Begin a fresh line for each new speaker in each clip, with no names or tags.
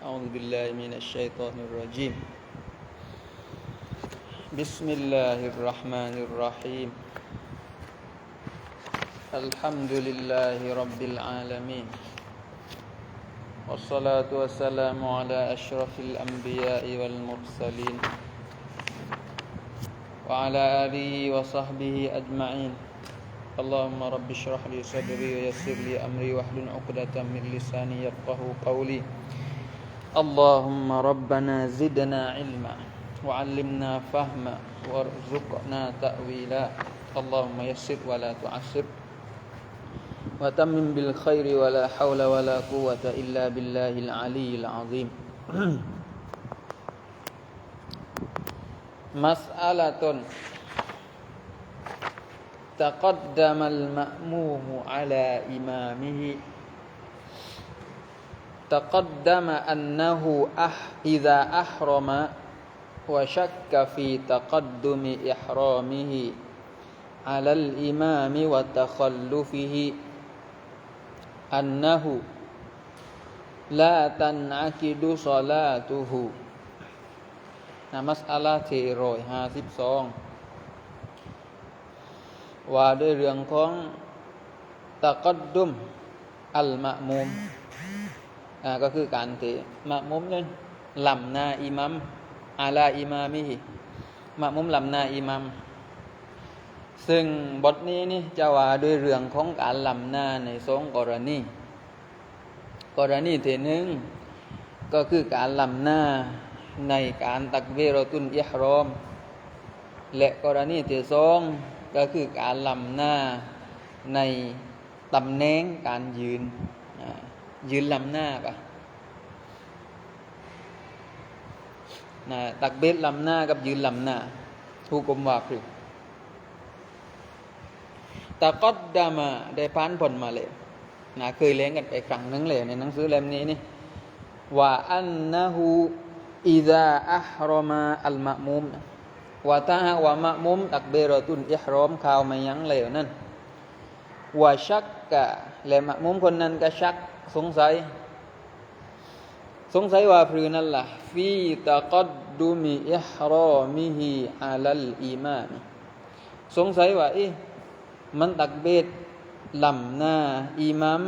أعوذ بالله من الشيطان الرجيم. بسم الله الرحمن الرحيم. الحمد لله رب العالمين. والصلاة والسلام على أشرف الأنبياء والمرسلين. وعلى آله وصحبه أجمعين. اللهم رب اشرح لي صدري ويسر لي أمري واحلل عقدة من لساني يفقه قولي. اللهم ربنا زدنا علما وعلمنا فهما وارزقنا تأويلا اللهم يسر ولا تعسر وتمم بالخير ولا حول ولا قوة إلا بالله العلي العظيم مسألة تقدم المأموم على إمامه تقدم أنه أح إذا أحرم وشك في تقدم إحرامه على الإمام وتخلفه أنه لا تنعكد صلاته นะมัสอาลาที่รอยห้าสิบสองว่าด้วยเรื่องของตะกัดดุมอัลมะมุมอ่า ก็คือการที่มะมุมนั้นลำนาอิมัมอาลาอิมามิฮิมะมุมลำนาอิมัมซึ่งบทนี้นี่จะว่าด้วยเรื่องของการลำนาในสองกรณี กรณีที่หนึ่งก็คือการลำนาในการตักเบรตุนอิฮรอม และกรณีที่สองก็คือการลำหน้าในตำแหน่งการยืน ยืนลำหน้าปะนะตักเบรลำหน้ากับยืนลำหน้าทุกกลมว่าคือตะกอดดามาได้พานผลมาเลยนะเคยเลี้ยงกันไปครั้งนึงเลยในหนังสือเล่มนี้นี่ว่าอันนะฮูอิซาอัฮรมาอัลมะมุมว่าถ้าหากว่ามะมุมตักเบรตุนอิฮรอมข่าวมายังเลวนั่นว่าชักกะและมะมุมคนนั้นก็ชักสงสัย สงสัยว่าพรือนั่นล่ะฟีตะกัดดุมิอิฮรอมิฮิอาลัลอีมานสงสัยว่าอีมันตักเบรลำหน้าอิมัม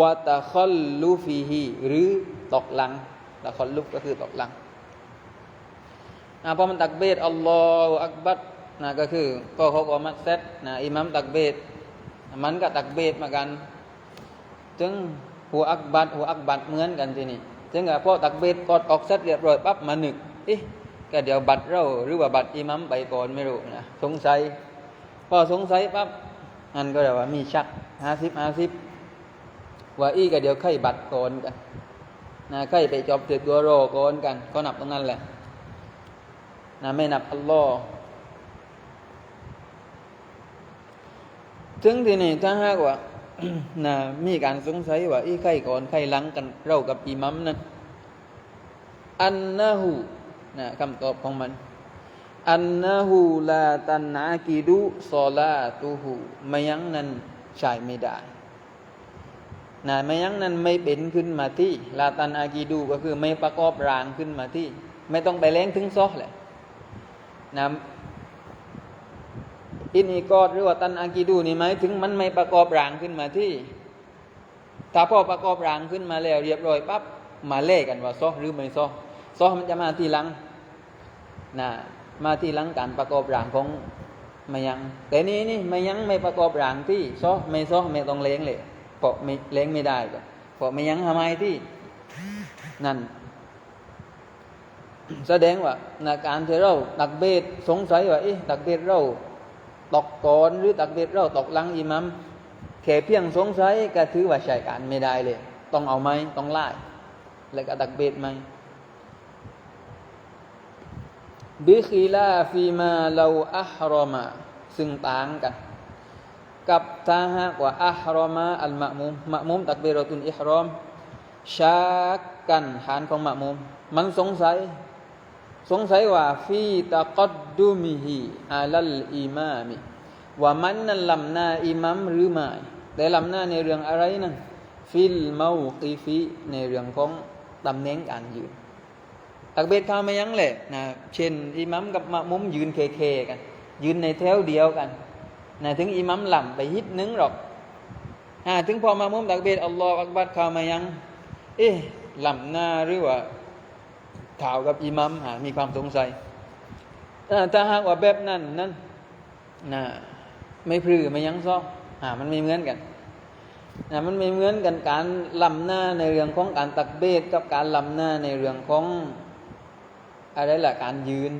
วะตะคอลลูฟิฮิหรือตกหลังตะคอลลุฟก็คือตกหลังนะพอมันตักเบตอัลลอฮฺอักบัดนะก็คือก็เขาก็มัดเซตนะอิมัมตักเบตมันก็ตักเบตมากัน จึง หัวอักบัดหัวอักบัดเหมือนกันทีนี้จึงกับพอตักเบตกอดออกเซตเรียบร้อยปั๊บมาหนึกเอ๊ะก็เดี๋ยวบัตรเราหรือว่าบัตรอิมัมไปก่อนไม่รู้นะสงสัยพอสงสัยปั๊บอันก็เรียกว่ามีชักห้าสิบห้าสิบว่าอีก็เดี๋ยวไข่บัตรก่อนกันนะไข่ไปจอบติดตัวโรก่อนกันก็นับตรงนั้นแหละนะไม่นับอัลลอฮ์ถึงที่นี่ถ้าหากว่า นะมีการสงสัยว่าอีใครก่อนใครหลังกันเรากับอิมัมนั้นอันนะฮูนะคำตอบของมันอันนะฮูลาตันนากิดุซอลาตูฮูไม่ยังนั้นใช้ไม่ได้นะไม่ยังนั้นไม่เป็นขึ้นมาที่ลาตันอากีดูก็คือไม่ประกอบรางขึ้นมาที่ ไม่ต้องไปเล้งถึงซอแหละนะ อินอีกอดหรือว่าตันอากีดูนี่ไหมถึงมันไม่ประกอบรางขึ้นมาที่ ถ้าพอประกอบรางขึ้นมาแล้ว เรียบร้อยปั๊บมาเล่กันว่าซอหรือไม่ซอซอมันจะมาทีหลังนะมาทีหลังการประกอบรางของมายัง แต่นี้นี่มายังไม่ประกอบรางที่ซอไม่ซอไม่ต้องเล้งเลยเพราะไม่เล้งไม่ได้ก็เพราะไม่ยังทำไมที่นั่นแสดงว่าการที่เราตักเบตสงสัยว่าเอ๊ะตักเบตเรา ตกก่อนหรือตักเบตเราตกหลังอิมัมแค่เพียงสงสัยก็ถือว่าใช้การไม่ได้เลย ต้องเอาไหมต้องไล่แล้วก็ตักเบตไหมบิคีลาฟีมาเราอัฮรอมาซึ่งต่างกัน กับถ้าหากว่าอัฮรอมาอัลมะมุมมะมุมตักเบรตุนอิฮรอมชากันหานของมะมุม มันสงสัย สงสัยว่าฟีตะกัดดุมิฮิอาลัลอิมามิว่ามันนั้นลำหน้าอิมัมหรือไม่แต่ลำหน้าในเรื่องอะไรนั่นฟิลเมากีฟีในเรื่องของตำแหน่งการยืนตักเบียดข้าวไม่ยั้งเลยนะเช่นอิมัมกับมะมุมยืนเคเคกัน ยืนในแถวเดียวกันนะถึงอิมัมหล่ำไปฮิตนึงหรอกถึงพอมะมุมตักเบียดอัลลอฮฺอักบัดข้าวไม่ยั้งเอ๊ะหล่ำหน้าหรือว่า ข่าวกับอิหมัมหามีความสงสัยถ้าหากว่าแบบนั้นนั้นนะไม่พรือไม่ยั้งซ้ออ่ามันไม่เหมือนกันนะมันไม่เหมือนกันการลำหน้าในเรื่องของการตักเบดกับการลำหน้าในเรื่องของอะไรล่ะการยืน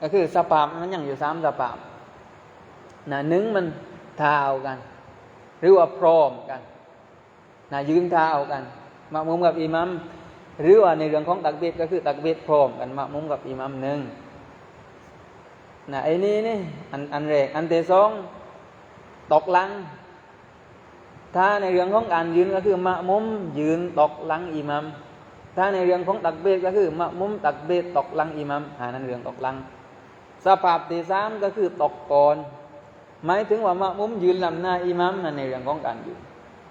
ก็คือสภาพมันยังอยู่สามสภาพนะหนึ่งมันเท้ากัน หรือว่าพร้อมกันนะยืนเท้ากันมามุมกับอิมัม หรือว่าในเรื่องของตักเบดก็คือตักเบดพร้อมกันมามุมกับอิหมัมหนึ่งนะไอ้นี่นี่อันอันแรกอันที่สองตกหลัง ถ้าในเรื่องของการยืนก็คือมะมุมยืนตกหลังอิหมัมถ้าในเรื่องของตักเบดก็คือมะมุมตักเบดตกหลังอิหมัมหานั่นเรื่องตกหลัง สภาพที่สามก็คือตกก่อนหมายถึงว่ามะมุมยืนลำหน้าอิหมัมนั่นในเรื่องของการยืน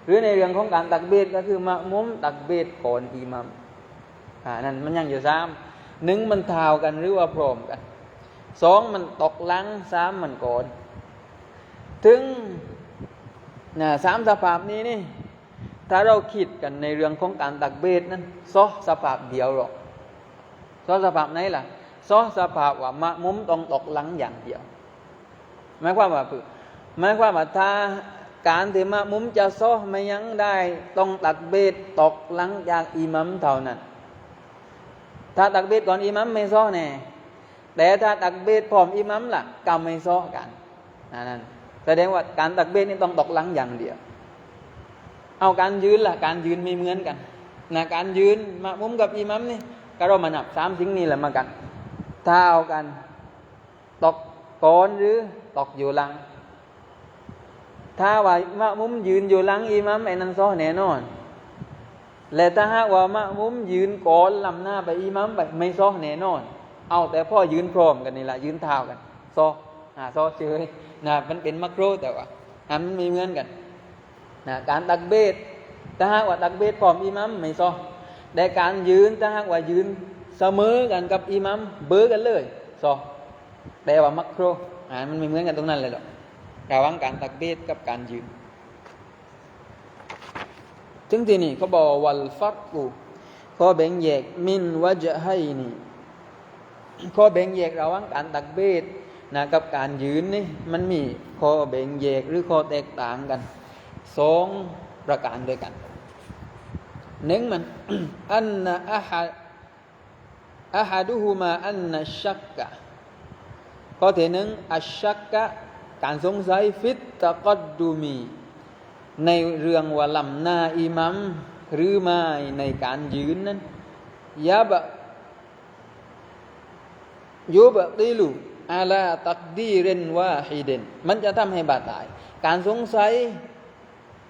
หรือในเรื่องของการตักเบดก็คือมะมุมตักเบดก่อนอิหมัม อ่านั่นมันยังอยู่สามหนึ่งมันเท่ากันหรือว่าพร้อมกันสองมันตกหลังสามมันก่อนถึงนะสามสภาพนี้นี่ ถ้าเราคิดกันในเรื่องของการตักเบสนั้นซอสภาพเดียวหรอกซอสภาพไหนล่ะซอสภาพว่ามะมุมต้องตกหลังอย่างเดียวหมายความว่าคือหมายความว่าถ้าการที่มะมุมจะซอไม่ยังได้ ต้องตักเบสตกหลังจากอิมัมเท่านั้น ถ้าตักเบสก่อนอิมัมไม่ซ้อแน่แต่ถ้าตักเบสพร้อมอิมัมล่ะก็ไม่ซ้อกันนั่นแสดงว่าการตักเบสนี่ต้องตกหลังอย่างเดียว เอาการยืนล่ะ การยืนไม่เหมือนกันนะการยืนมามุมกับอิมัมนี่ก็เรามานับสามสิ่งนี้แหละมากันถ้าเอากันตกก่อนหรือตกอยู่หลัง ถ้าว่ามะมุมยืนอยู่หลังอิมัมไอ้นั้นซ้อแน่นอน และถ้าหากว่ามะมุมยืนก่อนลำหน้าไปอิมัมไปไม่ซ้อแน่นอน เอาแต่พ่อยืนพร้อมกันนี่แหละยืนเท้ากันซ้ออ่าซ้อเฉยนะมันเป็นมักโรแต่ว่าอ่ามันไม่เหมือนกันนะการตักเบสถ้าหากว่าตักเบสพร้อมอิมัมไม่ซ้อแต่การยืนถ้าหากว่ายืนเสมอกันกับอิมัมเบอร์กันเลยซ้อแต่ว่ามักโรอ่ามันไม่เหมือนกันตรงนั้นเลยหรอกระว่างการตักเบสกับการยืน ถึงที่นี่เขาบอกวัลฟักกูข้อแบ่งแยกมินวะจะให้นี่ข้อแบ่งแยกระหว่างการตักเบสนะกับการยืนนี่มันมีข้อแบ่งแยกหรือข้อแตกต่างกันสองประการด้วยกันหนึ่งมันอันนะอะฮัดอะฮัดุฮุมาอันนะชักกะข้อที่หนึ่งอัชชักกะการสงสัยฟิตตะกัดดูมี ในเรื่องว่าลำหน้าอิมัมหรือไม่ในการยืนนั้นยาบะยูบติลูอาลาตักดีเรนว่าฮิเดนมันจะทำให้บาตาย การสงสัย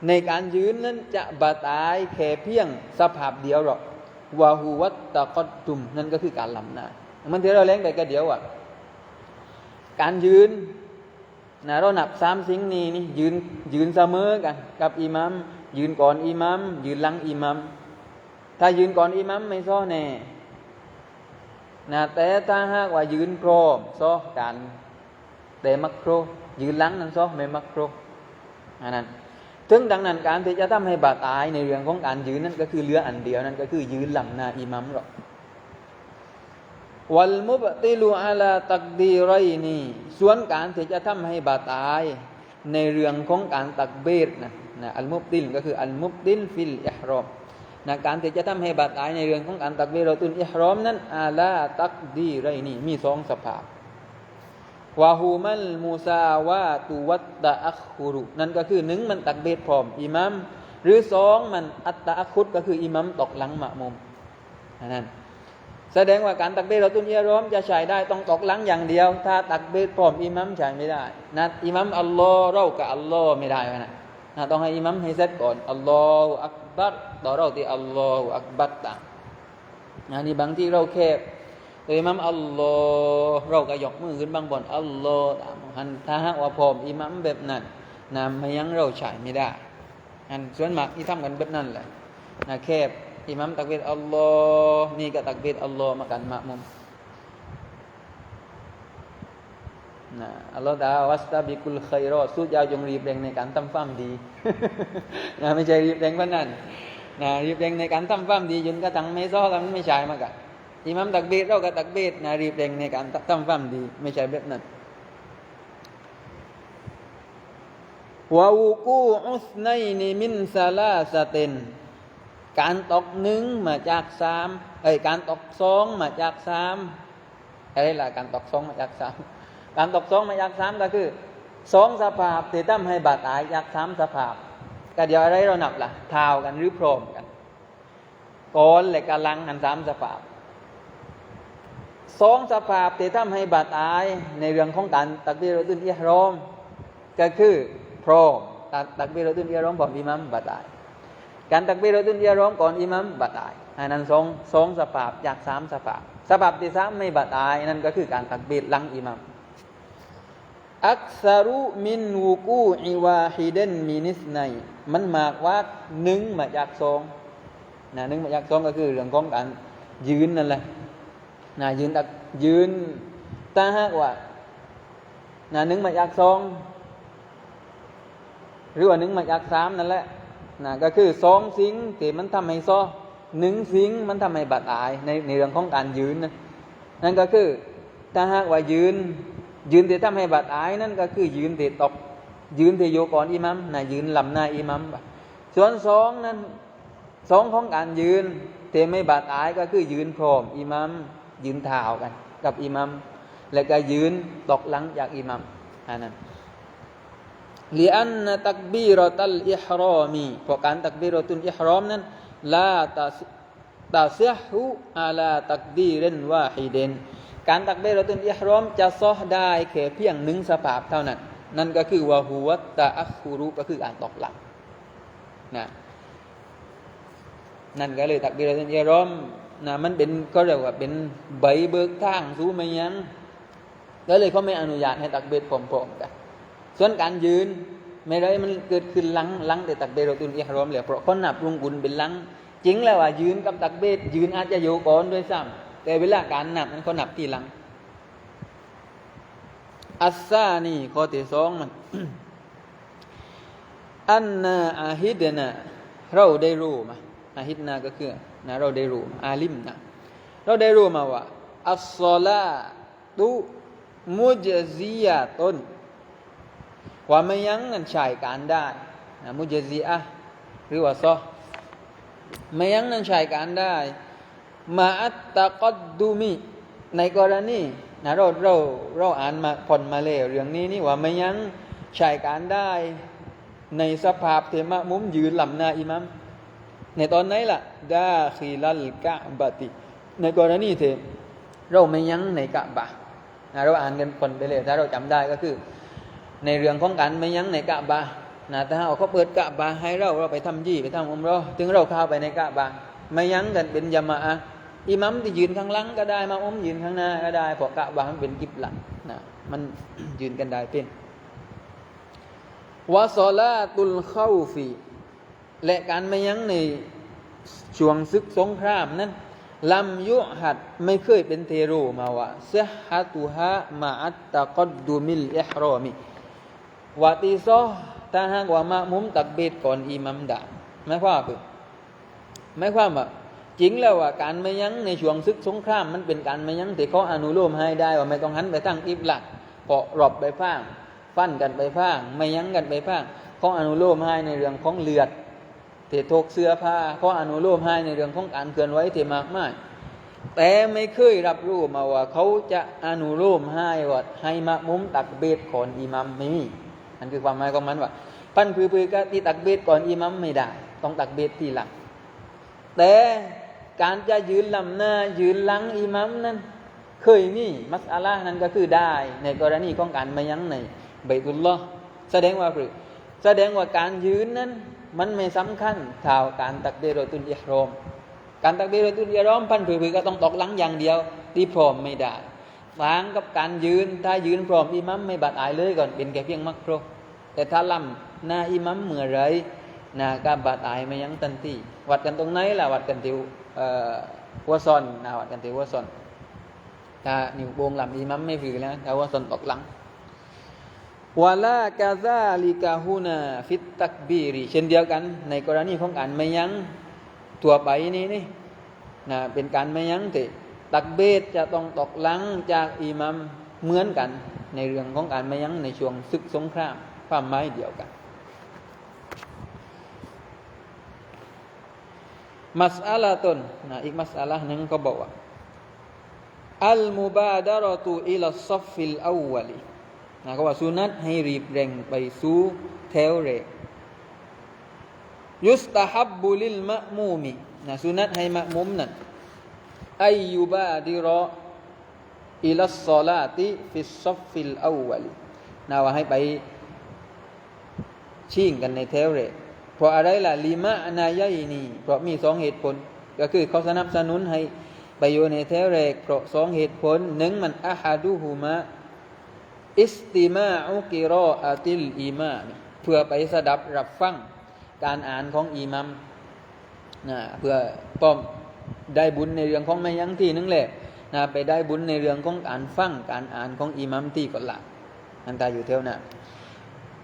ในการยืนนั้นจะบาตายแค่เพียงสภาพเดียวหรอกวาหูวัตตะกอดตุมนั่นก็คือการลำหน้า มันที่เราเล้งไปก็เดียวอะ การยืน นะเราหนับสามสิ่งนี้นี่ยืนยืนเสมอกัน กับอิมัมยืนก่อนอิมัมยืนหลังอิมัมถ้ายืนก่อนอิมัมไม่ซ้อแน่นะแต่ถ้าหากว่ายืนโครมซ้อกันแต่มักโครยืนหลังนั้นซ้อไม่มักโครอันนั้นถึงดังนั้นการที่จะทำให้บาดตายในเรื่องของการยืนนั่นก็คือเรืออันเดียวนั่นก็คือยืนหลังหน้าอิมัมหรอก วัลมุบติลูอาลาตักดีไรนี่ส่วนการที่จะทำให้บาตาย ในเรื่องของการตักเบรนะนะอัลมุบติลก็คืออัลมุบติลฟิลอิฮรอมนะการที่จะทำให้บาตายในเรื่องของการตักเบรตุนอิฮรอมนั้นอาลาตักดีไรนี่มีสองสภาพวาหูมัลมูซาวาตุวัตตะอัคคุรุนั่นก็คือหนึ่งมันตักเบรพร้อมอิมัมหรือสองมันอัตตะอัคคุดก็คืออิมัมตกหลังมะมุมนั่น แสดงว่าการตักเบรเราตุนเอียร้อมจะใช้ได้ต้องตกหลังอย่างเดียว ถ้าตักเบรพร้อมอิมัมใช้ไม่ได้นะอิมัมอัลลอฮ์เรากับอัลลอฮ์ไม่ได้นะนะต้องให้อิมัมให้เสร็จก่อนอัลลอฮ์อักบัรต่อเราที่อัลลอฮ์อักบัรต่างนะนี่บางที่เราแคบตัวอิมัมอัลลอฮ์เราก็ยกมือขึ้นบางบนอัลลอฮ์ตามหันถ้าหากว่าพร้อมอิมัมแบบนั้นนะไม่ยังเราใช้ไม่ได้อันส่วนมากที่ทำกันแบบนั้นแหละนะแคบ อิหมัมตักบีรอัลลอฮ์นี่ก็ตักบีรอัลลอฮ์มากันมะมุมนะอัลลอฮ์ดาวัสตาบิกุลไครอดสู้ยาวจงรีบเร่งในการทำความดีนะไม่ใช่รีบเร่งเพราะนั้นนะรีบเร่งในการทำความดียืนก็ตังไม่ซ้อกันไม่ใช่มากันอิหมัมตักบีรเราก็ตักบีรนะรีบเร่งในการทำความดี ไม่ใช่แบบนั้นวาวูกูอุสไนนิมินซาลาสเตน การตกหนึ่งมาจากสามเอ้ยการตกสองมาจากสามอะไรล่ะการตกสองมาจากสามการตกสองมาจากสามก็คือสองสภาพที่ทำให้บาดตายจากสามสภาพก็เดี๋ยวอะไรเรานับล่ะเท้ากันหรือพรมกันก้อนและกำลังกันสามสภาพสองสภาพที่ทำให้บาดตายในเรื่องของการตักบีรตุนเอิฮรอมก็คือพร้อมตักบีรตุนอิยารอมก่อนอิมัมบัดตาย การตักบีรตุนอิยารอมก่อนอิหมัมบัดายอันนั้นสองสองสภาพจากสามสภาพสภาพที่สามไม่บัดายนั่นก็คือการตักบีรหลังอิหมัมอักษรุมินวูกูอิวาฮิเดนมินิสไนมันมากว่าหนึ่งมาจากสองนะหนึ่งมาจากสองก็คือเรื่องของการยืนนั่นแหละนะยืนตักยืนถ้าหากว่านะหนึ่งมาจากสองหรือว่าหนึ่งมาจากสามนั่นแหละ นะก็คือสองสิ่งที่มันทำให้ซ้อหนึ่งสิ่งมันทำให้บาดอายในในเรื่องของการยืนนะนั่นก็คือถ้าหากว่ายืน ยืนที่ทำให้บาดอายนั่นก็คือยืนที่ตก ยืนที่โยก่อนอิมัมนะยืนลำหน้าอิมัมส่วนสองนั้นสองของการยืนที่ไม่บาดอายก็คือยืนพรมอิมัมยืนเท้ากัน กับอิมัมแล้วก็ยืนตกหลังจากอิมัมอันนั้น ลิอันนตักบีรตัลอิฮรอมีเพราะการตักบีรตุนอิฮรอมนั้นลาตาตาเสียหูอาลาตักบีเรนว่าฮิเดนการตักบีรตุนอิฮรอมจะซอได้แค่เพียงหนึ่งสภาพเท่านั้น นั่นก็คือวะฮูวัตตาอัคูรุก็คือการตกหลังนะนั่นก็เลยตักบีรตุนอิฮรอมนะมันเป็นก็เรียกว่าเป็นใบเบิกทางสู้ไม่ยังก็เลยเขาไม่อนุญาตให้ตักเบ็ดพร้อมๆกัน ส่วนการยืนไม่ได้มันเกิดขึ้นหลังหลังแต่ตักเบรตุนอิฮรอมเลยเพราะเขานับลุงกุลเป็นหลังจริงแล้วว่ายืนกับตักเบดยืนอาจจะอยู่ก่อนด้วยซ้ำแต่เวลาการนับมันเขานับทีหลัง อัสซานี่ข้อที่สองมันอันนาอาฮิดนะเราได้รู้มาอาฮิดนาก็คือนะเราได้รู้อาลิมนะเราได้รู้มาว่าอัสซอลาตุมุจซียะตน คว่าไม่ยั้งนั้นใช้การได้นะมุจซีอะหรือว่าซอไม่ยั้งนั้นใช้การได้มาอัตตะกดดูมีในกรณีนะเราเราเราอ่านมาผ่อนมาเลยเรื่องนี้นี่ว่าไม่ยั้งใช้การได้ในสภาพเทมะมุมยืนลำหน้าอิมัมในตอนไหนล่ะดาคีลัลกะบะติ ในกรณีเทเราไม่ยั้งในกะบะนะเราอ่านกันคนไปเลย ถ้าเราจำได้ก็คือ ในเรื่องของการไม่ยั้งในกะบะนะถ้าเขาเปิดกะบะให้เราเราไปทำยี่ไปทำอุมราถึงเราเข้าไปในกะบะไม่ยั้งกันเป็นยามาอะอิมัมที่ยืนข้างหลังก็ได้มาอุมยืนข้างหน้าก็ได้เพราะกะบะมันเป็นกิบหลังนะมันยืนกันได้เป็นวะซอลาตุลเข้าฟีและการไม่ยั้งในช่วงศึกสงครามนั้นลำยุหัดไม่เคยเป็นเทโรมาว่าเซฮัตุฮะมาอัตตะกดดูมิลอิฮรอมิ วาติซอถ้าหากว่ามามุมตักเบตก่อนอิมัมด่าไม่ความคือไม่ความว่าจริงแล้วว่าการไม่ยั้งในช่วงศึกสงครามมันเป็นการไม่ยั้งที่เขาอนุโลมให้ได้ว่าไม่ต้องหันไปตั้งอิบลักเพาะรอบไปฟ้างฟันกันไปฟ้าง ไม่ยั้งกันไปฟ้างเขาอนุโลมให้ในเรื่องของเลือดเททกเสื้อผ้าเขาอนุโลมให้ในเรื่องของการเคลื่อนไหวที่มากมายแต่ไม่เคยรับรู้มาว่าเขาจะอนุโลมให้ว่าให้มามุมตักเบตก่อนอิมัมไม่มีันคือความหมายของมันว่าปั้นพือพือกที่ตักเบตก่อนอิมัมไม่ได้ ต้องตักเบตทีหลังแต่การจะยืนลำหน้ายืนหลังอิมัมนั้น เคยมีมัสอาลานั้นก็คือได้ ในกรณีของการมายั้งในใบตุลลอฮ์แสดงว่าหรือแสดงว่าการยืนนั้น มันไม่สำคัญเท่าการตักเบรตุนอิฮรอมการตักเบรตุนอิฮรอมพันผือๆก็ต้องตกหลังอย่างเดียวที่พร้อมไม่ได้ ฟังกับการยืน ถ้ายืนพร้อมอิมัมไม่บาดอายเลยก่อนเป็นแค่เพียงมักโครแต่ถ้าลำหน้าอิมัมเมื่อไรนะกาบาดตายไม่ยั้งตันทีวัดกันตรงไหนล่ะวัดกันที่อ่อหัวซอนนะวัดกันที่หัวซอนถ้านิ้วโป้งลับอิมัมไม่ฝืนแล้วถ้าหัวซอนตกหลังวะลากาซาลิกาฮูนาฟิตตักบีรีเช่นเดียวกัน ในกรณีของการไม่ยั้งตัวไปนี่นี่นะเป็นการไม่ยั้งติ ตักเบตจะต้องตกหลังจากอิหมัมเหมือนกัน ในเรื่องของการม่ยั้งในช่วงศึกสงครามความหมายเดียวกัน มัสอาลาตนนะอีกมัสอาลาหนึ่งก็บอกว่าอัลมุบาดารตุอิลซัฟฟิลอาวลีนะก็ว่าสุนัตให้รีบเร่งไปสู่แถวแรกยุสตาฮับบุลิลมะมูมินะสุนัตให้มะมุมนั้น อายุบาดิรออิลสซอลาติฟิสซัฟฟิลอาวลนะว่าให้ไปชิงกันในแถวแรเพราะอะไรล่ะลิมะนายยนีเพราะมีสองเหตุผล ก็คือเขาสนับสนุนให้ไปอยู่ในแถวแรกเพราะสองเหตุผลหนึ่งมันอาฮาดูฮูมะอิสติมาอุกิรออาติลอีมาเพื่อไปสดับรับฟังการอ่านของอิมัมนะเพื่อป้อม ได้บุญในเรื่องของไม่ยั้งที่นึงแหละนะไปได้บุญในเรื่องของการฟังการอ่านของอิมัมที่ก่อนละอันตาอยู่เท่านั้น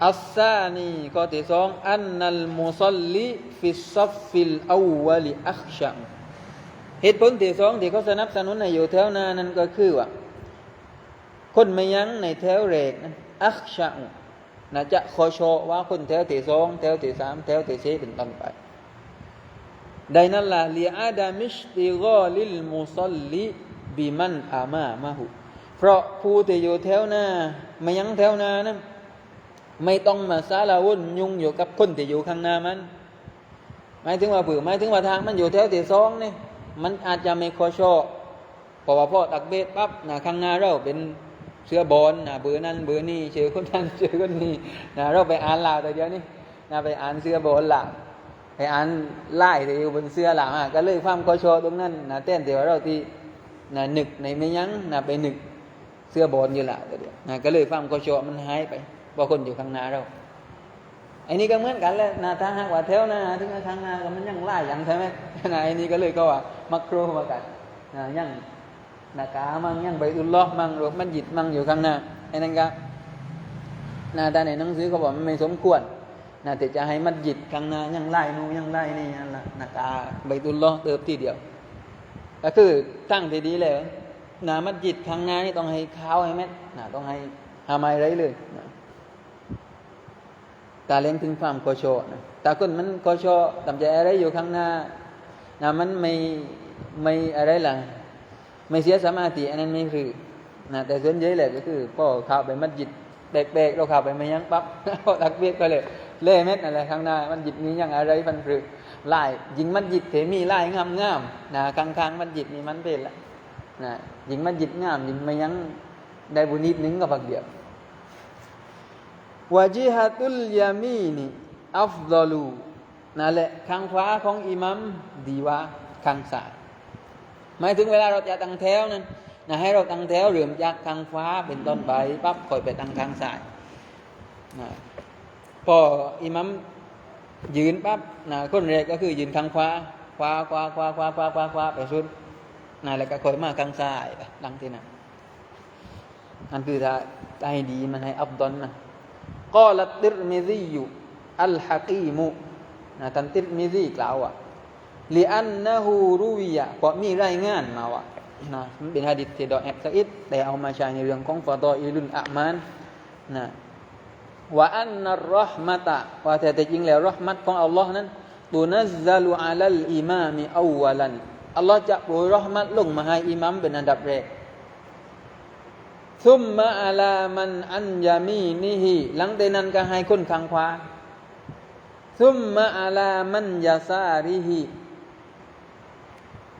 อัสซานีข้อที่สองอันนัลมุซัลลิฟิซัฟฟิลอาวลิอัคชังเหตุผลที่สองที่เขาสนับสนุนในอยู่แถวหน้านั้นก็คือว่า คนไม่ยั้งในแถวแรกนั้นอัคชังนะจะคอยโชว่าคนแถวที่สองแถวที่สามแถวที่สี่เป็นต้นไป ดังนั้นล่ะลีอาดามิชติกอลิลมุซลลิบิมันอามามะหุเพราะผู้ที่อยู่แถวหน้าไม่ยั้งแถวหน้านั้นไม่ต้องมาซาลาวุ่นยุ่งอยู่กับคนที่อยู่ข้างหน้ามันหมายถึงว่าเผื่อหมายถึงว่าทางมันอยู่แถวที่สองนี่มันอาจจะไม่คอชอเพราะว่าพ่อตักเบ็ดปั๊บนะข้างหน้าเราเป็นเสื้อบอลนะเบอร์นั้นเบอร์นี้เชื่อคนนั้นเชื่อคนนี้นะเราไปอ่านลาวแต่เดียวนี้นะไปอ่านเสื้อบอลลาว ไปอ่านไล่ที่อยู่บนเสื้อหลาวก็เลยความคอชอตรงนั้นนะเต้นเดี๋ยวเราที่นะหนึกในไม่ยั้งนะไปหนึกเสื้อบอลอยู่ละเดียวนะก็เลยความคอชอมันหายไปเพราะคนอยู่ข้างหน้าเราไอ้นี่ก็เหมือนกันแหละนาถ้าหากว่าแถวหน้าถึงข้างหน้าก็มันยังไล่ยังใช่ไหมนะไอ้นี่ก็เลยก็ว่ามักโครมากันนะยังนากามั่งยังใบอุลลอฮ์มั่งหรือมันหยิดมั่งอยู่ข้างหน้าไอ้นั่นก็นาแต่ในหนังสือเขาบอกมันไม่สมควร นะแต่จะให้มัดหยิดข้างหน้ายังไล่นู่ยังไล่นี่นั่นละนากาใบอุลล้อเติบทีเดียว ก็คือตั้งทีดีเลยนะมัดหยิดข้างหน้านี่ต้องให้ข้าวให้เม็ดนะต้องให้ทำอะไรเลยนะตาเลี้ยงถึงความโคโชนะตาคนมันโคโชตำใจอะไรอยู่ข้างหน้านะมันไม่ไม่อะไรล่ะ ไม่เสียสมาธิอันนั้นไม่คือนะแต่ส่วนใหญ่เลยก็คือพ่อข้าไปมัดจิตแบกๆเราข้าไปไม่ยั้งปั๊บตักเบียดก็เลย เล่เม็ดอะไรข้างหน้ามันจิตมียังอะไรฟันคือไล่ยิงมันจิตเถมีไล่งามงามนะกลางๆมันจิตนี่มันเป็นละนะยิงมันจิตงามยิงไม่ยั้งได้บุญนิดนึงก็พักเดียววาจิฮัตุลยามีนี่อัฟดอลูนั่นแหละข้างขวาของอิมัมดีว่าข้างซ้ายหมายถึงเวลาเราจะตั้งแถวนั้นนะให้เราตั้งแถวเรื่มจากทางฟ้าเป็นต้นไปปั๊บคอยไปตั้งทางซ้ายนะ ออิมัมยืนปั๊บนะคนแรกก็คือยืนทางขวาขวาขวาขวาขวาขวาขวาขวาไปสุดนะแล้วก็คอยมาทางซ้ายไปดังที่นั่นนั่นคือถ้าถ้าให้ดีมันให้อับดอนนะก็ละติรมิซีอยู่อัลฮะกีมุนะท่านติรมิซีกล่าวว่าลิอันนะฮูรุวิยะเพราะมีรายงานมาว่านะมันเป็นฮะดิษที่ดอแอบซะอิดแต่เอามาใช้ในเรื่องของฟาดออิลุนอะมานนะ ว่าอันนัรหมะตะว่าแต่จริงแล้วรหมัตของอัลลอฮ์นั้นตุนัซซัลุอะลัลอิมามิอาวลันอัลลอฮ์จะโปรยรหมัตลงมาให้อิมามเป็นอันดับแรกซุมมะอาลามันอันยามีนิฮิหลังจากนั้นก็ให้คนข้างขวาซุมมะอาลามันยาซาริฮิ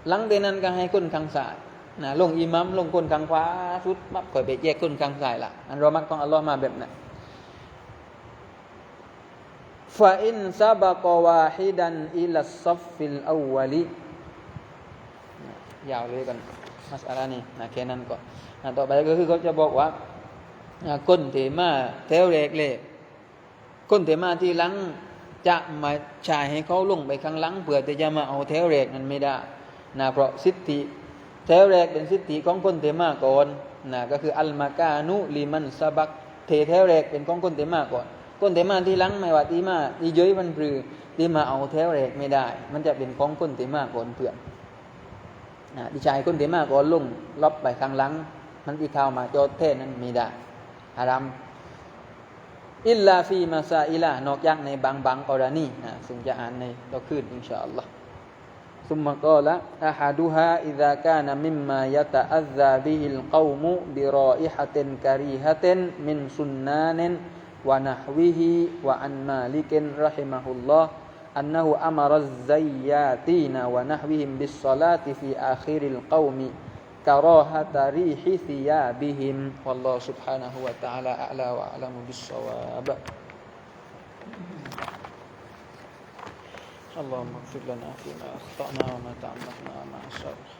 หลังจากนั้นก็ให้คนข้างซ้ายนะลงอิมัมลงคนข้างขวาสุดปั๊บคอยไปแยกคนข้างซ้ายละอันรอมักของอัลลอฮ์มาแบบนั้น ฟาอินซาบะกวาฮิดันอิลัสซัฟฟิลอาวลิยาวเลยกันมัสอารานี่นะแค่นั้นก่อนต่อไปก็คือเขาจะบอกว่านะคนเทมาแถวแรกเลยคนเทมาที่หลังจะมาชายให้เขาลงไปข้างหลังเพื่อที่จะมาเอาแถวแรกนั้นไม่ได้นะเพราะสิทธิแถวแรกเป็นสิทธิของคนเตมาก่อนนะก็คืออัลมากานุลิมันซาบักเทแถวแรกเป็นของคนเตมาก่อน ก้นเตมาที่ลังไม่ว่าตีมาดีเย้ยมันปรือตีมาเอาแถวแรกไม่ได้ มันจะเป็นของก้นเตมาก่อนเพื่อนนะดิชายก้นเตมาก่อนลุ่งลบไปข้างหลัง มันอีข้าวมาโจอเทศนั้นไม่ได้อารามอิลลาฟีมาซาอิลานอกยักในบางบางกรณีนะซึ่งจะอ่านในเราขึ้นอินชาอัลลอฮ์ุมมะกอละอาฮาดูฮาอิดะกานะมิมมายะตะอัซซาบิฮิลกาวมุบิรออิฮะตินกะรีฮะตินมินซุนนาเนน ونحوه وعن مالك رحمه الله أنه أمر الزياتين ونحوهم بالصلاة في آخر القوم كراهة ريح ثيابهم. والله سبحانه وتعالى أعلى وأعلم بالصواب. اللهم اغفر لنا فيما أخطأنا وما تعمدنا وما أسررنا.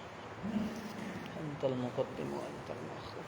أنت المقدم وأنت المؤخر.